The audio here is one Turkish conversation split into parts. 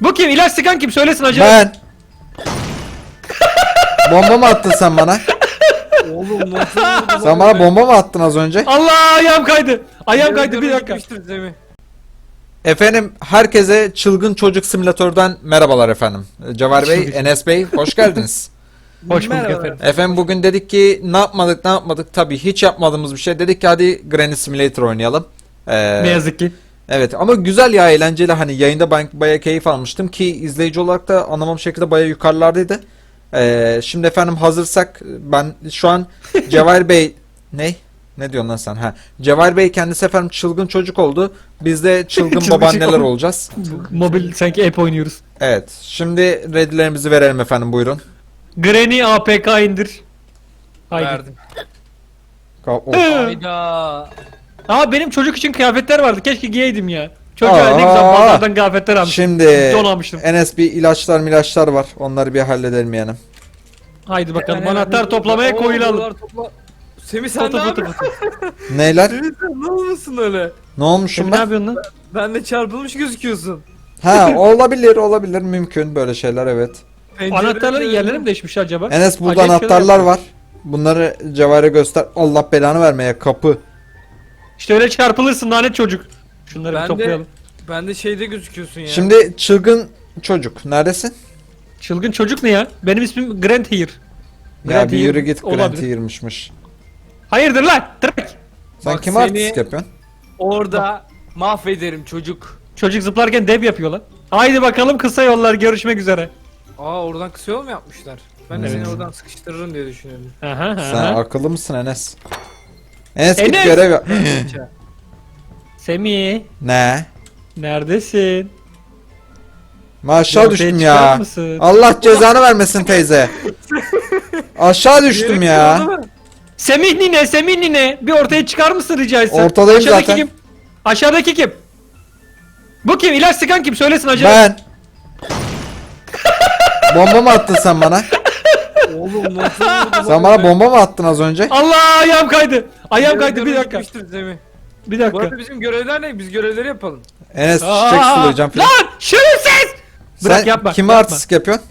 Bu kim? İlaç sıkan kim? Söylesin acaba. Ben. bomba mı attın sen bana? Oğlum nasıl vurdu Sen bana bomba mı attın az önce? Allah ayağım kaydı. Ayağım kaydı bir dakika. Efendim herkese Çılgın Çocuk Simülatör'den merhabalar efendim. Cevher Bey, Enes Bey hoş geldiniz. Hoş bulduk Merhaba. efendim. efendim bugün dedik ki ne yapmadık ne yapmadık tabii hiç yapmadığımız bir şey. Dedik ki hadi Granny Simulator oynayalım. Ee, Ne yazık ki. Evet ama güzel ya eğlenceli hani yayında ben baya keyif almıştım ki izleyici olarak da anlamam şekilde baya yukarılardaydı. Ee, şimdi efendim hazırsak ben şu an Cevher Bey ne? Ne diyorsun lan sen? Ha. Cevher Bey kendisi efendim çılgın çocuk oldu. Biz de çılgın Çılgın babaanneler çocuk. olacağız. Mobil sanki app oynuyoruz. Evet. Şimdi redlerimizi verelim efendim buyurun. Granny APK indir. Haydi. Verdim. Ka- of. Hayda. Aa benim çocuk için kıyafetler vardı. Keşke giyeydim ya. Çocuğa ne Aa. güzel pazardan kıyafetler almışım. Şimdi Don almıştım. Enes bir ilaçlar milaçlar var. Onları bir halledelim yani. Haydi bakalım. Yani- Anahtar toplamaya Oo, koyulalım. Topla... Semih sen ne yapıyorsun? Neyler? Semih sen ne olmuşsun öyle? Ne olmuşum Şimdi ne ben? yapıyorsun lan? Ben de çarpılmış gözüküyorsun. Ha olabilir olabilir mümkün böyle şeyler evet. Anahtarların gördüm. yerleri mi değişmiş acaba? Enes burada Acayip şeyler anahtarlar var. Bunları Cevher'e göster. Allah belanı vermeye kapı. İşte öyle çarpılırsın lanet çocuk. Şunları Ben bir de- toplayalım. Ben de şeyde gözüküyorsun ya. Şimdi çılgın çocuk neredesin? Çılgın çocuk ne ya? Benim ismim Grant Here. Ya Grant bir yürü git Grant. Here'mışmış. Hayırdır lan? Direkt. Sen Bak kim artist yapıyorsun? Orada mahvederim çocuk. Çocuk zıplarken dev yapıyor lan. Haydi bakalım kısa yollar görüşmek üzere. Aa oradan kısa yol mu yapmışlar? Ben de Evet. seni oradan sıkıştırırım diye düşünüyorum. Aha, aha. Sen akıllı mısın Enes? Enes git Enes! görev yap. Semih ne? neredesin? Ben aşağı Ortaya düştüm çıkar ya. mısın? Allah cezanı vermesin teyze. Aşağı düştüm ya. Semih nine, Semih nine. Bir ortaya çıkar mısın rica etsem? Ortadayım Aşağıdaki zaten. kim? Aşağıdaki kim? Bu kim? İlaç sıkan kim? Söylesin acaba. Ben. bomba mı attın sen bana? Oğlum nasıl vurdu? Sen bana bomba mı attın az önce? Allah ayağım kaydı. Ayağım kaydı bir dakika. Bir Bu dakika. arada bizim görevler ne? Biz görevleri yapalım. Enes Aa, çiçek sulayacağım falan. Lan şerefsiz! Bırak Sen yapma. kime yapma. artistik yapıyorsun?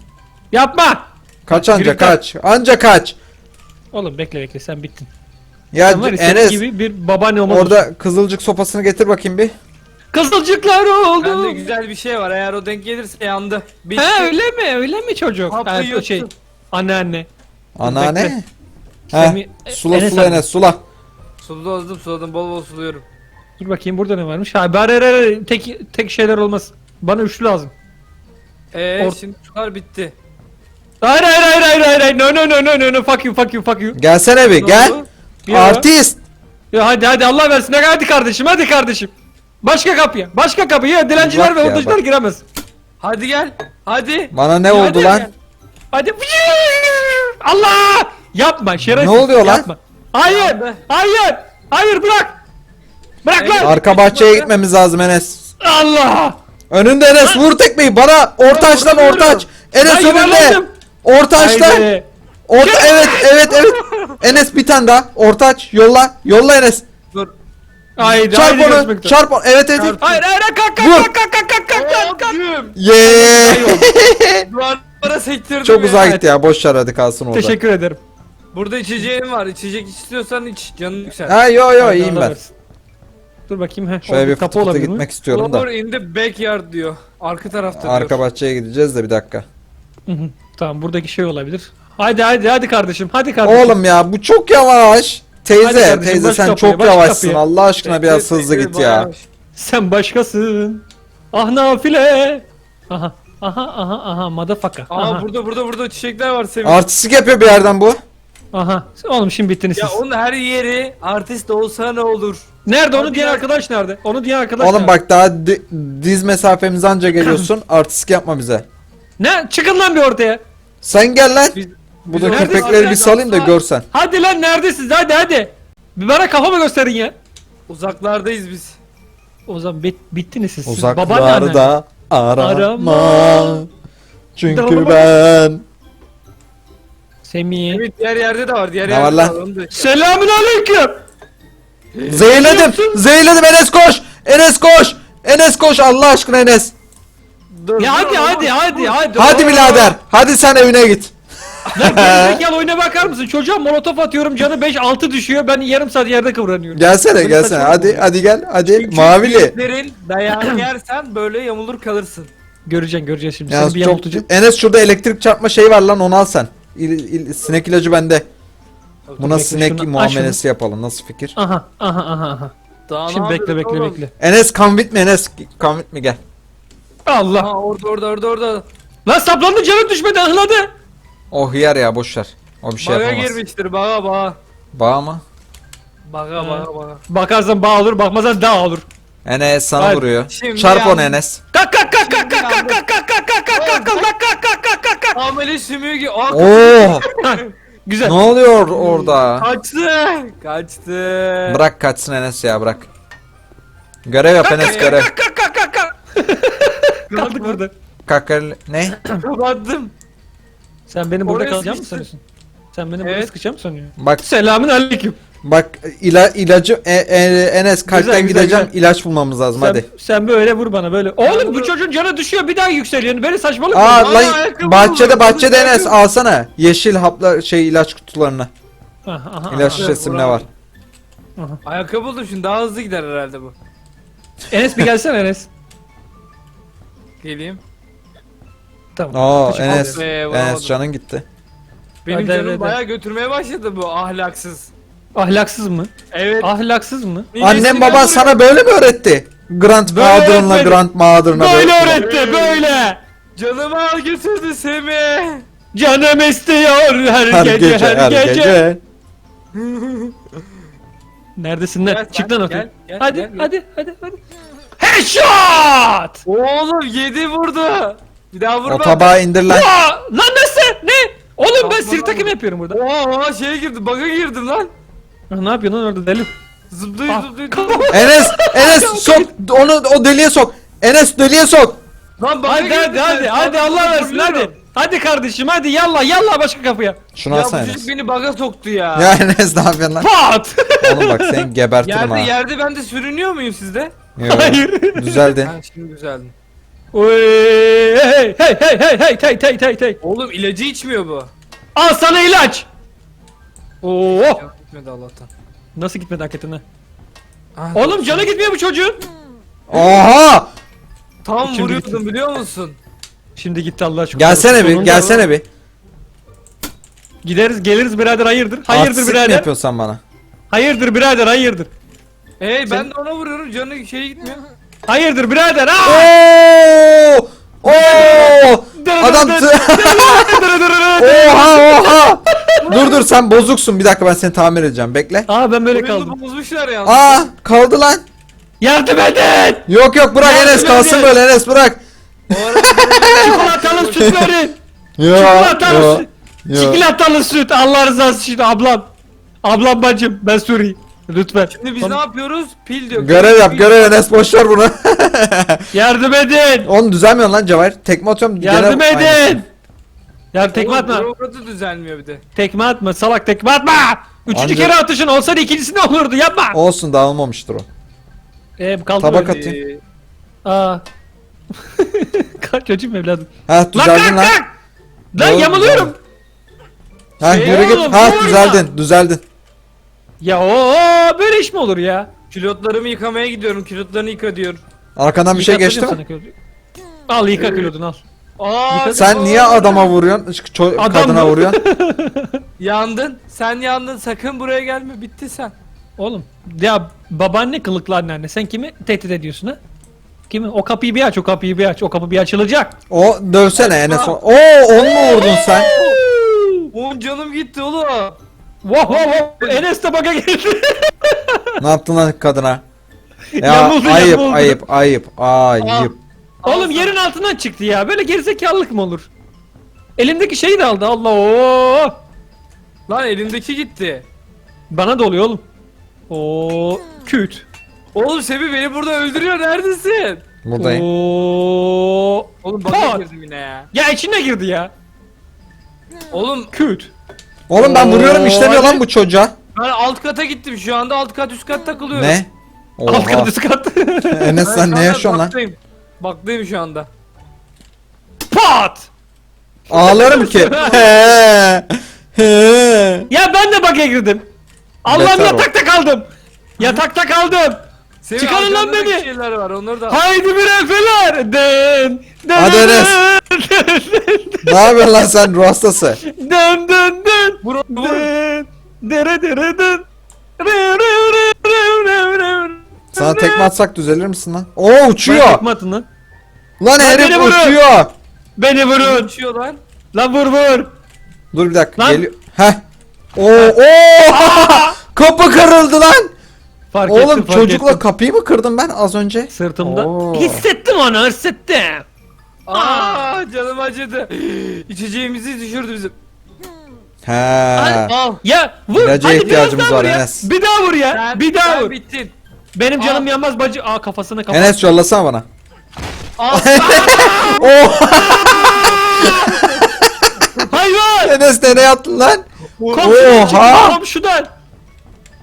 Yapma. Kaç anca Yürü, kaç. Anca kaç. Oğlum bekle bekle sen bittin. Ya Sen var ya senin Enes gibi bir babaanne olmaz. orada kızılcık sopasını getir bakayım bir. Kızılcıklar oldu. Bende güzel bir şey var. Eğer o denk gelirse yandı. Bitti. He öyle mi? Öyle mi çocuk? Hapı Ha, yuttun. şey. Anneanne. Anneanne. bekle. He. Semih- Sula Enes sula abi. Enes sula. Suladım suladım bol bol suluyorum. Dur bakayım burada ne varmış? Ha bari bari, bari, tek tek şeyler olmaz. Bana üçlü lazım. Eee Or- şimdi sular bitti. Hayır hayır hayır hayır hayır hayır. No no no no no no fuck you fuck you fuck you. Gelsene bir Ne gel. oldu? Ya. Artist. Ya hadi hadi Allah versin. Hadi kardeşim hadi kardeşim. Başka kapıya. Başka kapıya dilenciler Bak ve ya, bak. giremez. Hadi gel. Hadi. Bana ne Hadi oldu lan? gel. Hadi. Allah! Yapma şerefsiz. Ne oluyor lan? Yapma. Hayır. Hayır. Hayır bırak. Bırak lan. Arka bahçeye gitmemiz lazım Enes. Allah! Önünde Enes vur tekmeyi bana ortaç lan vuramıyorum. ortaç. Enes Ben önünde. yuvarlandım. Ortaç lan. Haydi. Orta evet evet evet. Enes bir tane daha. Ortaç yolla. Yolla Enes. Dur. Haydi. Çarp haydi onu. görüşmek üzere. Çarp onu. Evet evet. evet. Hayır hayır kalk kalk Vur. kalk kalk kalk kalk kalk kalk kalk. Abicim. Yeah. Duvarlara sektirdim Çok uzağa gitti ya. Boş ver hadi kalsın orada. Teşekkür ederim. Burada içeceğim var. İçecek istiyorsan iç. Canın yüksel. Ha yo yo Haydi, iyiyim Allah ben. versin. Dur bakayım he. Şöyle bir kapı olabilir mi? gitmek istiyorum Flower da. in the backyard diyor. Arka tarafta Arka diyor. bahçeye gideceğiz de bir dakika. Hı hı. Tamam buradaki şey olabilir. Haydi haydi hadi kardeşim. Hadi kardeşim. Oğlum ya bu çok yavaş. Hadi Teyze kardeşim, teyze baş sen kapıya, çok baş yavaşsın. kapıya. Allah aşkına biraz hızlı git ya. Sen başkasın. Ah nafile. Aha. Aha aha aha motherfucker. Aa Aha. burada burada burada çiçekler var Semih. Artistik yapıyor bir yerden bu. Aha. Oğlum şimdi bittiniz ya siz. onun her yeri artist olsa ne olur? Nerede onu diyen ya- arkadaş nerede? Onu diyen arkadaş Oğlum nerede? bak daha di- diz mesafemiz anca geliyorsun. Artistik yapma bize. Ne? Çıkın lan bir ortaya. Sen gel lan. Biz, Bu da köpekleri bir salayım da yoksa görsen. Hadi lan neredesiniz? Hadi hadi. Bir bana kafamı gösterin ya. Uzaklardayız biz. O zaman bit, bittiniz siz. Siz babaanne. Uzaklarda arama. Arama. Çünkü ben Semih. Evet diğer yerde de var. Diğer Ne yerde var de lan? Onu da- Selamün aleyküm. zehirledim. Zehirledim Enes koş. Enes koş. Enes koş Allah aşkına Enes. dur. Ya hadi dur, hadi dur. hadi hadi. Hadi birader. Hadi sen evine git. Lan gerizekalı oyuna bakar mısın? Çocuğa molotof atıyorum canı 5 6 düşüyor. Ben yarım saat yerde kıvranıyorum. Gelsene Böyle gelsene. saçma Hadi oluyor. hadi gel. Hadi Çünkü mavili. büyüklerin dayağını yersen böyle yamulur kalırsın. Göreceksin göreceğiz şimdi. Yalnız Seni bir çok yamultacağım. Enes şurada elektrik çarpma şey var lan onu al sen. İl, il- sinek ilacı bende. Buna bekle, sinek şunu- muamelesi yapalım. Nasıl fikir? Aha aha aha aha. Daha ne Şimdi bekle yapıyorsun bekle oğlum? bekle. Enes come with me Enes. Come with me gel. Allah. Aha orada orada orada orada. Lan saplandı canı düşmedi ahladı. O hıyar ya boş ver. O bir şey Baga yapamaz. girmiştir baga baga. Bağ mı? Baga baga baga. Bakarsan bağ olur bakmazsan dağ olur. Enes sana Hadi. vuruyor. Şimdi Çarp onu yalnız- Enes. Kalk kalk kalk kalk kalk kalk kalk kalk kalk kalk kalk kalk kalk kalk kalk kalk kalk kalk. Ameli sümüğü gibi. Aa, Oo! Güzel. ne oluyor orada? Kaçtı. Kaçtı. Bırak kaçsın Enes ya bırak. Görev yap Enes görev. Kalk kalk kalk kalk kalk. Kaldık burada. Kakar ne? Kapattım. Sen beni burada Oraya kalacak mı sıkıştı. sanıyorsun? Sen beni burada Evet. sıkacağım mı sanıyorsun? Bak Selamün aleyküm. bak ila, ilacı e, e, Enes kalpten Güzel, güzel, gideceğim güzel. ilaç bulmamız lazım Sen, hadi. sen böyle vur bana böyle. Oğlum bu bunu- çocuğun canı düşüyor bir daha yükseliyor. Beni saçmalık mı? Aa lan ayakkabı bahçede buldum. bahçede Ayakkabı. Enes alsana. Yeşil hapla şey ilaç kutularını. Aha, aha, İlaç aha. şişesi ne bravo. var? Ayakkabı buldum şimdi daha hızlı gider herhalde bu. Enes bir gelsene Enes. Geleyim. Tamam. Aa Teşekkür Enes Enes vuramadım. canın gitti. Benim Hadi, canım hadi, hadi. bayağı götürmeye başladı bu ahlaksız. Ahlaksız mı? Evet. Ahlaksız mı? Annem baban sana böyle mi öğretti? Grand Böyle Mother'ınla öğretmedi. Grand Mother'ına Böyle öğretti böyle. Canımı al götürdü Semih. Canım istiyor her, Her gece, gece her, gece. gece. Neredesin lan? Gel Çık sen, lan ortaya. gel, gel, hadi, gel, gel. hadi hadi hadi Headshot! Oğlum yedi vurdu. Bir daha vurma. O tabağı indir lan. Aa, lan nasıl? Ne? Oğlum ben Yapma sirk lan takım yapıyorum burada. Oha oha şeye girdim baga girdim lan. Ah, ne yapıyorsun lan orada deli? Zıplıyor Ah, zıplıyor. Enes Enes sok onu o deliğe sok. Enes deliğe sok. Lan baga Hadi girdim hadi ben. hadi hadi Allah versin hadi. Hadi kardeşim hadi yallah yallah başka kapıya. Şunu Ya bu alsana çocuk Enes. beni baga soktu ya. Ya Enes ne yapıyorsun lan? Pat! Oğlum bak seni gebertirim Yerde ha. yerde ben de sürünüyor muyum sizde? Yo, Hayır. Düzeldin. Ha şimdi düzeldim. Oy, hey hey hey hey hey hey hey hey hey. Oğlum ilacı içmiyor bu. Al sana ilaç. Oo. Gitmedi Allah'tan. Nasıl gitmedi hakikaten ha? Ah, Oğlum canı gitmiyor bu çocuğun. Oha! Tam Şimdi vuruyordum biliyor musun? Şimdi gitti Allah aşkına. Gelsene bir, gelsene bir. Gideriz geliriz birader hayırdır. Hayırdır Artistik birader. yapıyorsun sen bana? Hayırdır birader hayırdır. Hey ben de ona vuruyorum canı şeye gitmiyor. Hayırdır birader. Aa! Oo! Oo! Adam Oha oha! dur dur sen bozuksun. Bir dakika ben seni tamir edeceğim. Bekle. Aa ben böyle Oyunu kaldım. bozmuşlar ya. Aa kaldı lan. Yardım edin. Yok yok bırak Yardım Enes kalsın edin. böyle Enes bırak. Çikolatalı süt verin. Yo Çikolatalı yo. süt. yo. Çikolatalı süt. Allah rızası için ablam. Ablam bacım ben Suri. Lütfen. Şimdi biz Bana- ne yapıyoruz? Pil diyor. Görev yap görev Enes boş ver bunu. Yardım edin. Oğlum düzelmiyor lan Cevahir. Tekme atıyorum. Yardım gene aynısı. edin. Ya tekme atma. bürokratı düzelmiyor bir de. Tekme atma salak tekme atma. Üçüncü Ancak- kere atışın olsaydı ikincisi ne olurdu yapma. Olsun dağılmamıştır o. Eee kaldı Tabak böyle. atayım. Aa. Kaç çocuğum evladım. Ha Lan düzeldin kalk lan. kalk. Lan Doğru, yamuluyorum. Ha Şey yürü oğlum, git. Ha düzeldin düzeldin. Ya o böyle iş mi olur ya? Külotlarımı yıkamaya gidiyorum. Külotlarını yıka diyor. Arkandan bir şey geçti mi? Al yıka kilodunu al. Aa, Sen niye adama vuruyorsun? ço- Adam kadına mı? vuruyorsun? Yandın. Sen yandın. Sakın buraya gelme. Bitti sen. Oğlum ya babaanne kılıklı anneanne sen kimi tehdit ediyorsun ha? Kimi? O kapıyı bir aç o kapıyı bir aç o kapı bir açılacak. O dövsene Enes. o- Oo on mu vurdun sen? Oğlum canım gitti oğlum. Wow wow wow Enes de baka geldi. Ne yaptın lan kadına? Ya Yamuldu, ayıp, yamuldu. ayıp ayıp ayıp Oğlum yerin altından çıktı ya böyle gerizekalılık mı olur? Elimdeki şeyi de aldı Allah o. Lan elimdeki gitti. Bana da oluyor oğlum. Oo küt. Oğlum Sebi beni burada öldürüyor. Neredesin? Buradayım. Oo. Oğlum bana Pat. girdim yine ya. Ya içine girdi ya. Oğlum Küt. Oğlum ben vuruyorum Oo, işlemiyor lan hadi. bu çocuğa. ben alt kata gittim. Şu anda alt kat üst kat takılıyorum. Ne? Alt Oha. kat üst kat. Enes Ben sen şu ne anda yaşıyorsun lan? baktayım. Baktayım şu anda. Pat! Ağlarım ki. He. He. Ya ben de bug'a girdim. Allah'ım Beter ol. yatakta kaldım. Yatakta kaldım. Senin Çıkarın lan arkanda da beni. şeyler var onları da. Haydi bir efeler. Dın. Dın. Hadi dın, Enes. dın, ne yapıyorsun lan sen ruh hastası? Dın dın dın. Vur vur. Dın. Dere dere rı. Sana tekme atsak düzelir misin lan? Oo uçuyor. tekme atın lan. Lan herif beni vurun. uçuyor. Beni vurun. Uçuyor lan. Lan vur vur. Dur bir dakika Lan. geliyor. Heh. Oo oo. Kapı kırıldı lan. Fark ettim, Oğlum fark çocukla ettim. kapıyı mı kırdım ben az önce? Sırtımda. Oo. Hissettim onu hissettim. Aa canım acıdı. İçeceğimizi düşürdü bizim. He. Al. Ya vur. İlaca hadi ihtiyacımız var ya. Enes. Bir daha vur ya. Sen, bir daha sen vur. bittin. Benim canım yanmaz bacı. Aa kafasına kapat. Enes yollasana bana. Al. Oo. Hayvan. Enes nereye attın lan? Komşudan çıktı, Oha. komşudan.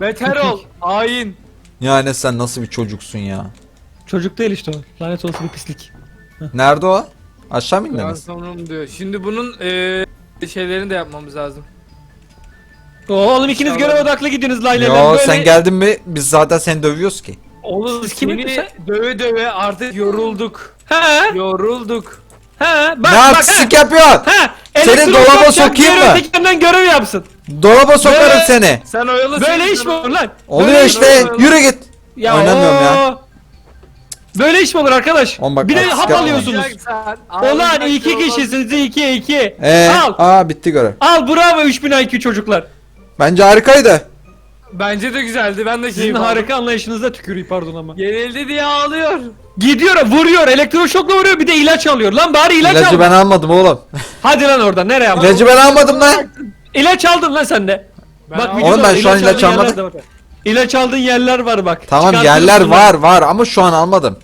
Beter ol. Hain. Ya Enes sen nasıl bir çocuksun ya? Çocuk değil işte o. Lanet olsun bir pislik. Nerede o? Aşağı mı indin Ben Enes? sonum diyor. Şimdi bunun eee şeylerini de yapmamız lazım. Oo, oğlum ikiniz görev odaklı gidiyorsunuz Layla. Yo Böyle- sen geldin mi biz zaten seni dövüyoruz ki. Oğlum Siz kimi seni sen- döve döve artık yorulduk. He Yorulduk. he. Bak ne bak artistik he. yapıyorsun? He. Seni dolaba yapacak, sokayım diğer mı? ötekinden görev yapsın. Dolaba sokarım Böyle- seni. Sen oyalı Böyle iş mi olur lan? Oluyor Böyle iş işte. olur? Yürü git. Ya Oynamıyorum ya. oo. Böyle iş mi olur arkadaş? Oğlum bak, bir de hap yapma. alıyorsunuz. Ağlayacaksan iki kişisiniz iki iki. Ee, Al. aa bitti görev. Al bravo 3000 IQ çocuklar. Bence harikaydı. Bence de güzeldi. Ben de Sizin keyif aldım. harika anlayışınıza tüküreyim pardon ama. Yenildi diye ağlıyor. Gidiyor vuruyor elektroşokla vuruyor bir de ilaç alıyor. Lan bari ilaç İlacı al. ben almadım oğlum. Hadi lan oradan nereye aldın? İlacı ben almadım lan. İlaç aldın lan sen de. Ben bak Oğlum ben şu an ilaç aldığın almadım. yerler de var. İlaç aldığın yerler var bak. Tamam Çıkartıyorsun yerler lan. var var ama şu an almadım.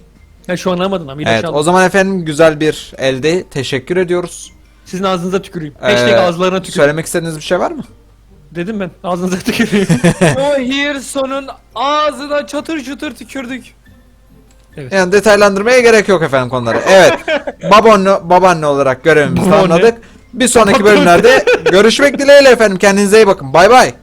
Ya şu an almadın ama ilaç Evet aldın. o zaman efendim güzel bir elde teşekkür ediyoruz. Sizin ağzınıza tüküreyim. Ee, Hashtag ağızlarına tüküreyim. Söylemek istediğiniz bir şey var mı? Dedim ben ağzınıza tüküreyim. o Hearson'un ağzına çatır çatır tükürdük. Yani detaylandırmaya gerek yok efendim konuları. Evet. babaanne, babaanne olarak görevimizi tamamladık. Bir sonraki bölümlerde görüşmek dileğiyle efendim. Kendinize iyi bakın. Bay bay.